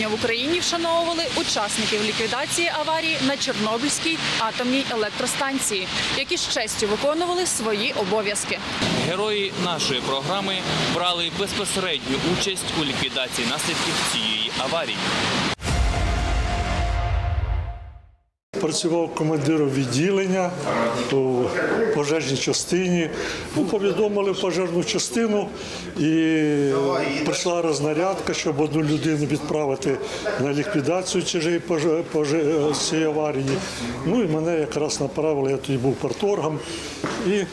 14 грудня в Україні вшановували учасників ліквідації аварії на Чорнобильській атомній електростанції, які з честю виконували свої обов'язки. Герої нашої програми брали безпосередню участь у ліквідації наслідків цієї аварії. Працював командиром відділення у пожежній частині. Ну, повідомили пожежну частину і прийшла рознарядка, щоб одну людину відправити на ліквідацію цієї цієї аварії. Ну і мене якраз направили, я тоді був парторгом і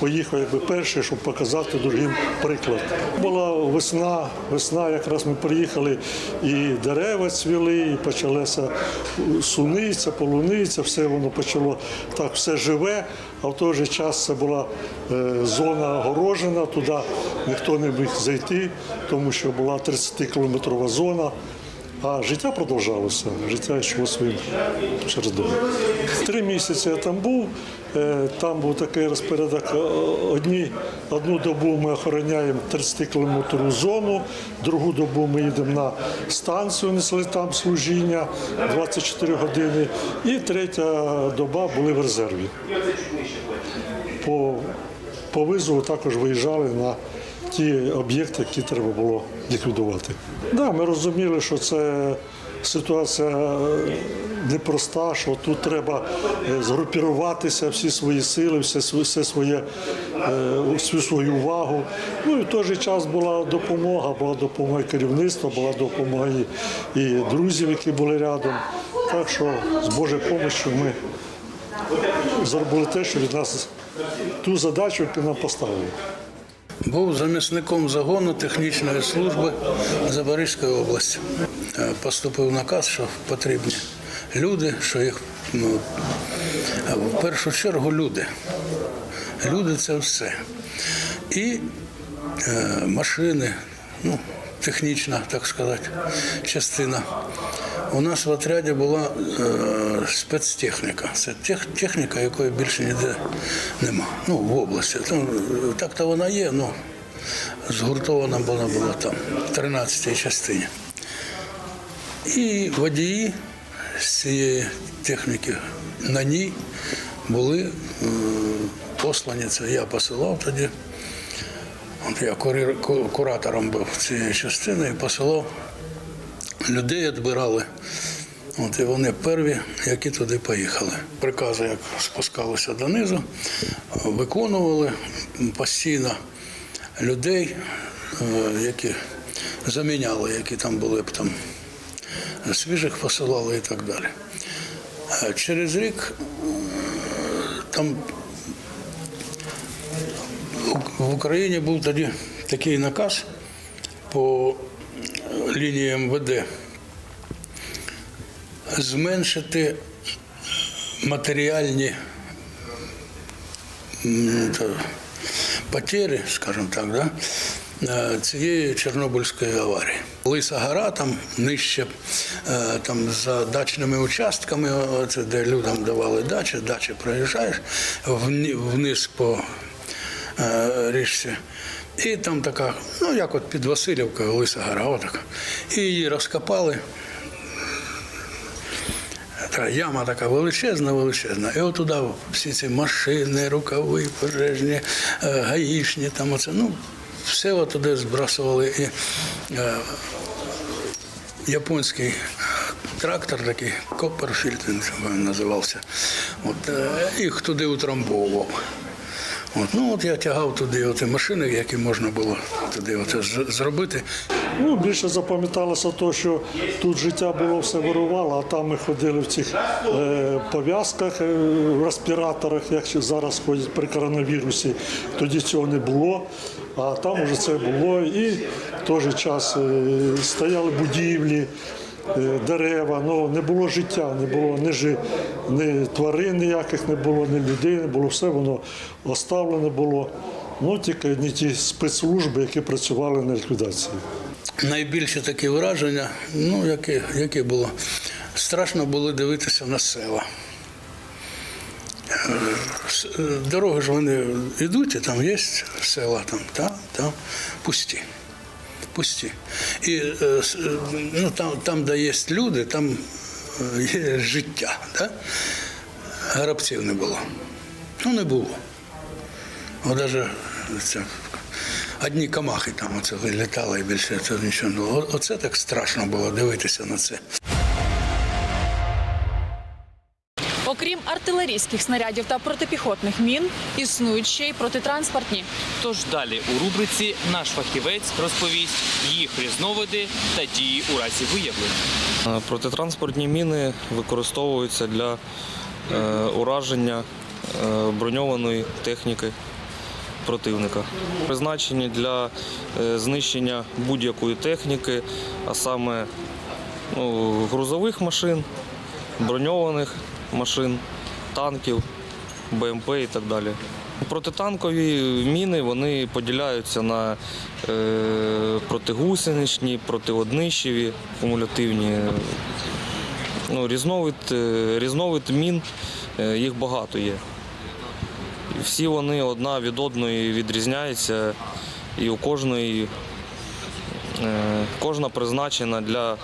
поїхав якби перший, щоб показати другим приклад. Була весна, весна, якраз ми приїхали, і дерева цвіли, і почалася суниця, полуниця, все воно почало так, все живе, а в той же час це була е, зона огорожена, туди ніхто не міг зайти, тому що була 30-кілометрова зона. А життя продовжалося, життя йшло своїм чередом. Три місяці я там був. е, Там був такий розпорядок. е, Одні, одну добу ми охороняємо 30-кілометрову зону, другу добу ми їдемо на станцію, несли там служіння 24 години. І третя доба були в резерві. По, по визову також виїжджали на ті об'єкти, які треба було ліквідувати. Да, ми розуміли, що це ситуація е, непроста, що тут треба е, згрупіруватися, всі свої сили, все, все своє, е, всю свою увагу. Ну і в той же час була допомога, була допомога керівництва, була допомога і, і друзів, які були рядом. Так що з Божою допомогою ми зробили те, що від нас ту задачу, яку нам поставили. Був замісником загону технічної служби Запорізької області. Е, Поступив наказ, що потрібні люди, що їх ну, в першу чергу люди. Люди це все. І е, машини, ну, технічна, так сказати, частина. У нас в отряді була е, спецтехніка. Це тех, техніка, якої більше ніде нема. Ну, в області. Там, е, так-то вона є, але згуртована вона була там, в 13-й частині. І водії з цієї техніки на ній були е, послані. Це я посилав тоді. От я куратором був цієї частини і посилав. Людей відбирали. От, і вони перві, які туди поїхали. Прикази, як спускалися донизу, виконували постійно людей, е, які заміняли, які там були б там свіжих посилали і так далі. Е, Через рік е, там в Україні був тоді такий наказ по лінії МВД зменшити матеріальні потери, скажімо так, да, е, цієї Чорнобильської аварії. Лиса гора, там нижче, е, там за дачними участками, оце, де людям давали дачі, дачі проїжджаєш вниз по е, річці. І там така, ну як от під Васильівкою, Лиса гора, отака. І її розкопали. Та яма така величезна, величезна. І от туди всі ці машини, рукави, пожежні, е, гаїшні, там оце, ну, все от туди збрасували. І, е, японський трактор такий, Копперфільд він називався. От, е, їх туди утрамбовував. От, ну от я тягав туди оті машини, які можна було туди оце зробити. Ну, більше запам'яталося те, що тут життя було все вирувало, а там ми ходили в цих е, пов'язках, е, респіраторах, як зараз ходять при коронавірусі. Тоді цього не було, а там уже це було. І в той же час е, стояли будівлі. Е, Дерева, ну не було життя, не було ні, жи, ні тварин ніяких не було, ні людей не було, все воно оставлене було. Ну тільки не ті спецслужби, які працювали на ліквідації. Найбільше такі враження, ну, які, які було. Страшно було дивитися на села. Е, е, Дороги ж вони йдуть, і там є села, там, та, там пусті. Пусті. І е, е, ну, там, там, де є люди, там е, є життя. Да? Грабців не було. Ну, не було. От даже це, одні камахи там оце вилітали і більше це нічого не було. Оце так страшно було дивитися на це. Артилерійських снарядів та протипіхотних мін, існують ще й протитранспортні. Тож далі у рубриці наш фахівець розповість їх різновиди та дії у разі виявлення. Е, Протитранспортні міни використовуються для е, ураження е, броньованої техніки противника. Призначені для е, знищення будь-якої техніки, а саме ну, грузових машин, броньованих машин, танків, БМП і так далі. Протитанкові міни вони поділяються на е, протигусеничні, протиоднищеві, кумулятивні. Ну, різновид, е, різновид мін, е, їх багато є. Всі вони одна від одної відрізняються, і у кожної е, кожна призначена для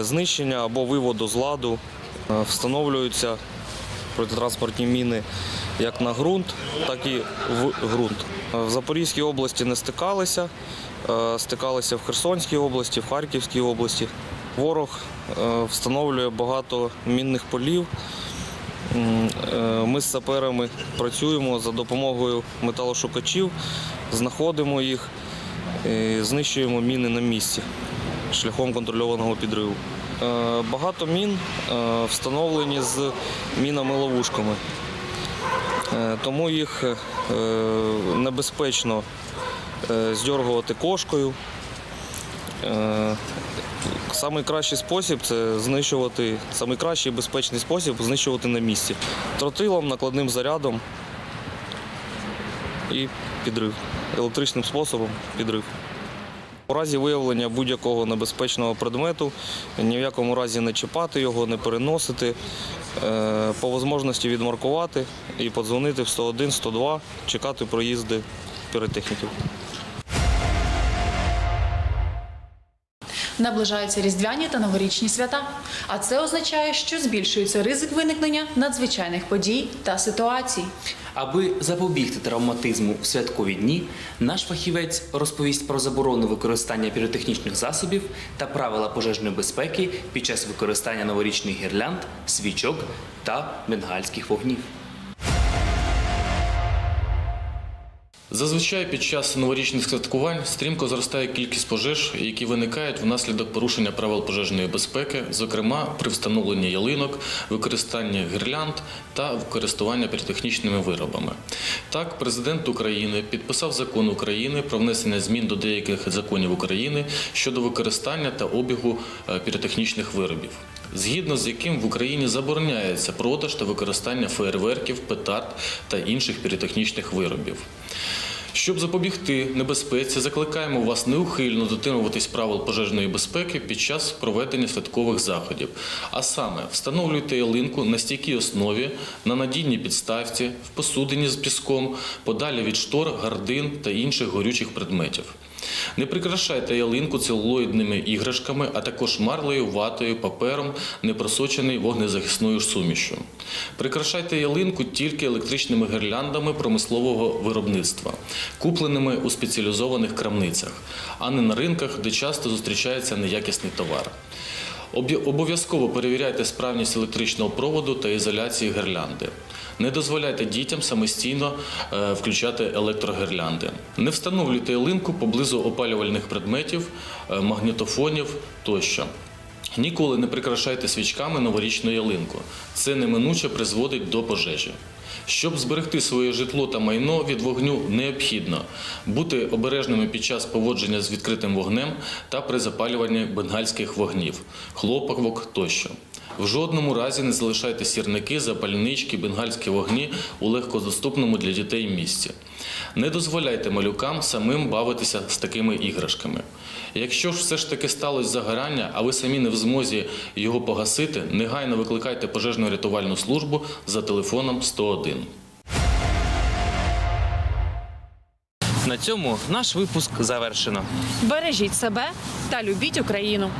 знищення або виводу з ладу. Е, Встановлюються протитранспортні міни як на ґрунт, так і в ґрунт. Е, В Запорізькій області не стикалися, е, стикалися в Херсонській області, в Харківській області. Ворог встановлює багато мінних полів. Ми з саперами працюємо за допомогою металошукачів, знаходимо їх, знищуємо міни на місці шляхом контрольованого підриву. Е, Багато мін е, встановлені з мінами-ловушками, Е, тому їх небезпечно здьоргувати кошкою. Е, Самий кращий спосіб це знищувати, самий кращий і безпечний спосіб знищувати на місці. Тротилом, накладним зарядом і підрив. Електричним способом підрив. У разі виявлення будь-якого небезпечного предмету ні в якому разі не чіпати його, не переносити, е, по можливості відмаркувати і подзвонити в 101, 102, чекати проїзди піротехніків. Наближаються різдвяні та новорічні свята. А це означає, що збільшується ризик виникнення надзвичайних подій та ситуацій. Аби запобігти травматизму в святкові дні, наш фахівець розповість про заборону використання піротехнічних засобів та правила пожежної безпеки під час використання новорічних гірлянд, свічок та бенгальських вогнів. Зазвичай під час новорічних святкувань стрімко зростає кількість пожеж, які виникають внаслідок порушення правил пожежної безпеки, зокрема при встановленні ялинок, використанні гірлянд та користування піротехнічними виробами. Так, президент України підписав закон України про внесення змін до деяких законів України щодо використання та обігу е, піротехнічних виробів. Згідно з яким в Україні забороняється продаж та використання феєрверків, петард та інших піротехнічних виробів. Щоб запобігти небезпеці, закликаємо вас неухильно дотримуватись правил пожежної безпеки під час проведення святкових заходів. А саме, встановлюйте ялинку на стійкій основі, на надійній підставці, в посудині з піском, подалі від штор, гардин та інших горючих предметів. Не прикрашайте ялинку целулоїдними іграшками, а також марлею, ватою, папером, не просочений вогнезахисною сумішю. Прикрашайте ялинку тільки електричними гірляндами промислового виробництва, купленими у спеціалізованих крамницях, а не на ринках, де часто зустрічається неякісний товар. Обов'язково перевіряйте справність електричного проводу та ізоляції гірлянди. Не дозволяйте дітям самостійно е, включати електрогірлянди. Не встановлюйте ялинку поблизу опалювальних предметів, е, магнітофонів тощо. Ніколи не прикрашайте свічками новорічну ялинку. Це неминуче призводить до пожежі. Щоб зберегти своє житло та майно від вогню, необхідно бути обережними під час поводження з відкритим вогнем та при запалюванні бенгальських вогнів, хлопок тощо. В жодному разі не залишайте сірники, запальнички, бенгальські вогні у легкодоступному для дітей місці. Не дозволяйте малюкам самим бавитися з такими іграшками. Якщо ж все ж таки сталося загорання, а ви самі не в змозі його погасити, негайно викликайте пожежну рятувальну службу за телефоном 101. На цьому наш випуск завершено. Бережіть себе та любіть Україну.